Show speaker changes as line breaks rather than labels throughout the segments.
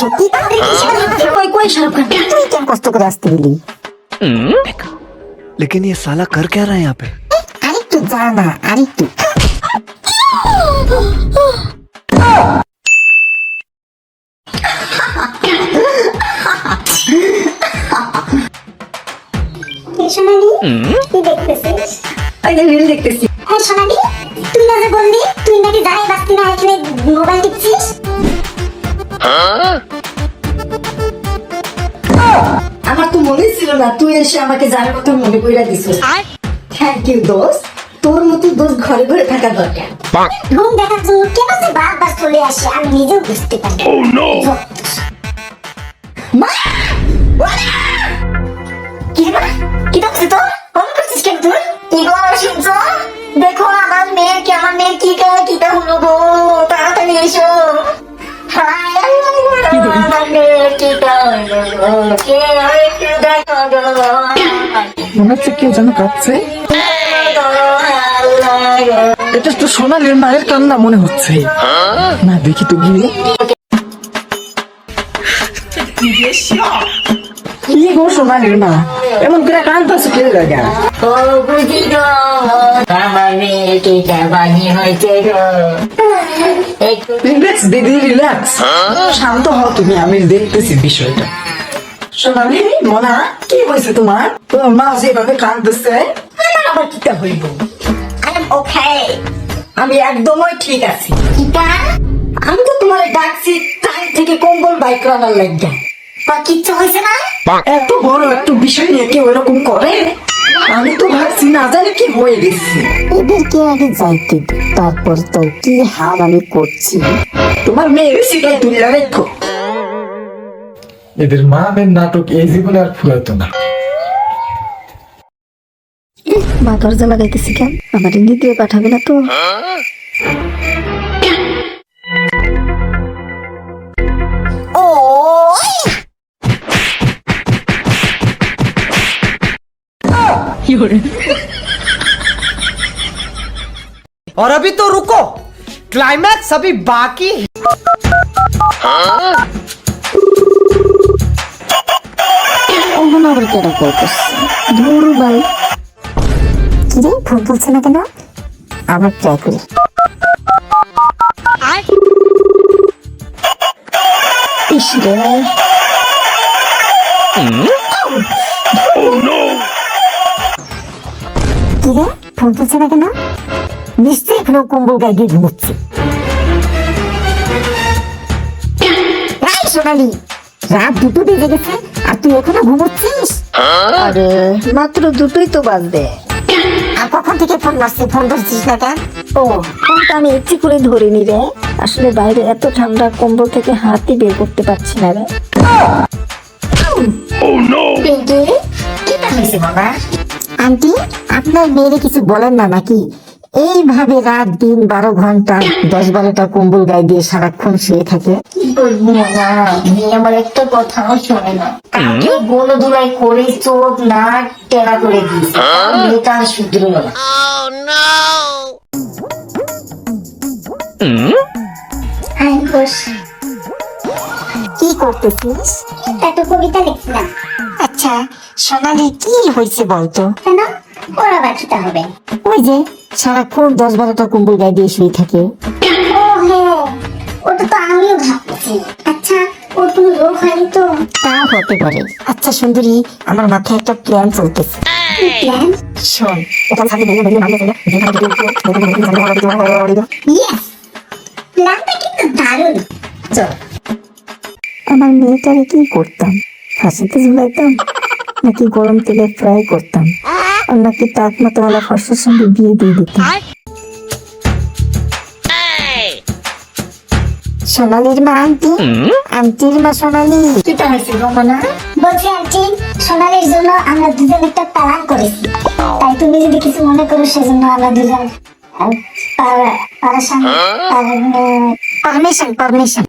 সত্যি কই কই শাহরুখ খান তুই কেন কষ্ট করে আসতে গেলি
लेकिन ये साला कर क्या रहा है यहाँ पे
আরেকটু যা না আরেকটু
সোনালি কি দেখতেছিস
ওই যে রিল দেখতেছি
হ্যাঁ সোনালি তুই না যে বললি তুই নাকি জানাই বাস্তি না এখানে মোবাইল টিপছিস
তুই এসে আমাকে জানার কথা মনে কইরা দিছিস থ্যাংক ইউ দোস্ত তোর মতো দোস্ত ঘরে ঘরে থাকা দরকার।
ঘুম দেখার জন্য কেন যে বারবার চলে আসে আমি নিজেও বুঝতে পারি
মা!
কি রে কি দেখছিস তো ফোন করছিস কেন তুই? কি গো শুনছ? দেখো আমার মেয়ের কি আমার মেয়ের কি কা কি কা হলো গো?
মনে হচ্ছে কেউ যেন কাঁদছে। এটা তো সোনালের মায়ের কান্না মনে হচ্ছে। না, দেখি তো গিয়ে। কি গো সোনালির মা? এমন করে কান্দছে কে লাগা?
ও বুঝি গো আমার কি কা বানি গো
রিল্যাক্স দিদি রিল্যাক্স শান্ত হও তুমি আমি দেখতেছি বিষয়টা। সোনালি মনা কি হয়েছে তোমার? তোমার মা যেভাবে কান্দছে আবার কিটা হইব?
ওকে
আমি একদমই ঠিক আছি। আমি তো তোমার ডাকছি টাইম থেকে কম্বল বাইক রানার লাগবে
কিচ্ছু হয়েছে না?
এত বড় একটা বিষয় নিয়ে কেউ এরকম করে? আমি তো ভাবছি না জানি কি হয়ে গেছে।
এদেরকে আগে যাইতে দে তারপর তো কি হাল আমি করছি?
তোমার মেয়ের তুলে রেখো
এদের মা মেয়ের নাটক এই জীবনে আর ফুরাতো না।
মা দরজা লাগাইতেছি কেন? আমার নিতে পাঠাবে না তো।
और अभी तो रुको क्लाइमैक्स अभी बाकी है
ওখানে আবার কেটা কল করছে ধরু ভাই কিরে ফোন তুলছে না কেন আবার ট্রাই করি ইস রে ফোন তুলছে না কেন নিশ্চয়ই এখনও কম্বল গায়ে দিয়ে ঘুমোচ্ছে এই সোনালি রাত দুটো বেজে গেছে আর তুই এখনও ঘুমোচ্ছিস আরে মাত্র দুটোই তো বাজবে আর কখন থেকে ফোন মারছি ফোন ধরছিস না কেন ও ফোনটা আমি ইচ্ছে করে ধরিনি রে আসলে বাইরে এত ঠান্ডা কম্বল থেকে হাতই বের করতে পারছি না রে
পিঙ্কি কি হয়েছে বাবা আন্টি আপনার মেয়েরে কিছু বলেন না নাকি? এইভাবে রাত দিন বারো ঘণ্টা দশ বারোটা কম্বল গায়ে দিয়ে সারাক্ষণ শুয়ে থাকে। কি বলব আমার একটা কথাও শোনে না। কাকে গোলো দুলাই করে চোখ নাক টেরা করে দিয়েছে। মেয়েটা আর শুধরো না। কি করতেছিস?
একটা কবিতা লিখছিলাম।
আচ্ছা সোনালি কি হয়েছে বলতো?
কেন ওরা বাকিটা হবে?
ওই যে সারাক্ষণ দশ বারোটা কম্বল গায়ে দিয়ে শুয়ে থাকে।
ও হ্যাঁ ওটা তো আমিও ভাবছি। আচ্ছা ওর কোনো রোগ হয়নি তো?
তাও হতে পারে। আচ্ছা সুন্দরী আমার মাথায় একটা প্ল্যান চলতেছে।
প্ল্যান
শোন এটা সাথে ভেঙে ভেঙে নামলে ফেলে
ইয়েস প্ল্যানটা কিন্তু দারুণ।
চল।
আমার মেয়েটাকে কি করতাম? ফাঁসিতে ঝুলাইতাম? নাকি গরম তেলে ফ্রাই করতাম। আর নাকি তাক মাতাওয়ালা ফসলের সঙ্গে বিয়ে দিয়ে দিতাম।
সোনালির মা আন্টি? আন্টির মা সোনালি। কিটা হয়েছে রমনা
বলছি আন্টি সোনালির জন্য আমরা দুজন একটা প্ল্যান করেছি। তাই তুমি যদি কিছু মনে করো সেজন্য আমরা দুজন
পারমিশন পারমিশন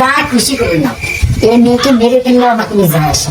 যা খুশি করে নাও এই মেয়েকে মেরে ফেললে আমাকে নিয়ে যায় আসে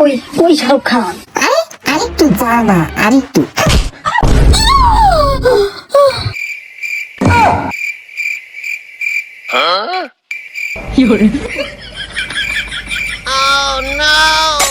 কই ওই শাহরুখ খান
আরে আরেকটু যা না আরেকটু।
Oh no!